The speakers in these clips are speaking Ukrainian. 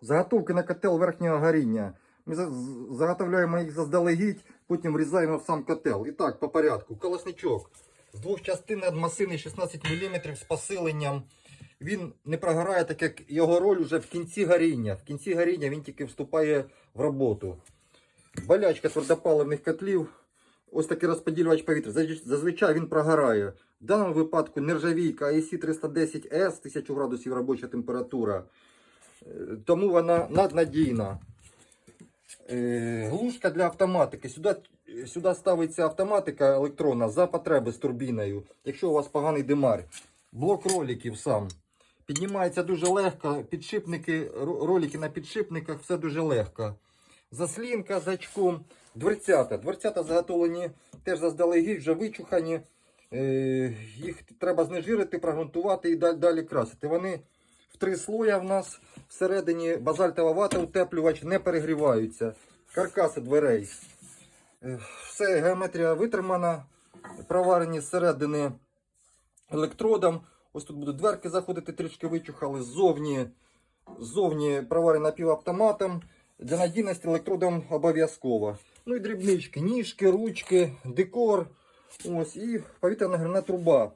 Заготовки на котел верхнього горіння. Ми заготовляємо їх заздалегідь, потім врізаємо в сам котел. І так, по порядку. Колосничок. З двох частин масивний 16 мм з посиленням. Він не прогорає, так як його роль вже в кінці горіння. В кінці горіння він тільки вступає в роботу. Болячка твердопаливних котлів. Ось такий розподілювач повітря. Зазвичай він прогорає. В даному випадку нержавійка IC 310S, 1000 градусів робоча температура. Е, Тому вона наднадійна. Е, Глушка для автоматики. Сюди, сюди ставиться автоматика електронна за потреби з турбіною. Якщо у вас поганий димар. Блок роликів сам. Піднімається дуже легко. Підшипники, ро- ролики на підшипниках, все дуже легко. Заслінка з гачком. Дверцята. Дверцята заготовлені теж заздалегідь, вже вичухані. Е, їх треба знежирити, прогрунтувати і далі красити. Вони в три слоя в нас всередині базальтова вата, утеплювач не перегріваються. Каркаси дверей. Е, Все, геометрія витримана. Проварені зсередини електродом. Ось тут будуть дверки заходити, трішки вичухали. Ззовні, ззовні проварена півавтоматом. Для надійності електродом обов'язково. Ну і дрібнички, ніжки, ручки, декор. Ось, і повітряна грана труба.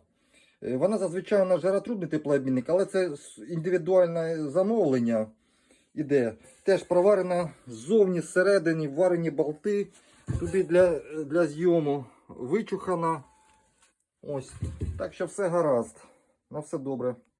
Е, Вона зазвичай на жаротрубний теплообмінник, але це індивідуальне замовлення іде. Теж проварена ззовні, зсередині, варені болти. Туди для, для зйому вичухана. Ось. Так що все гаразд. На все добре.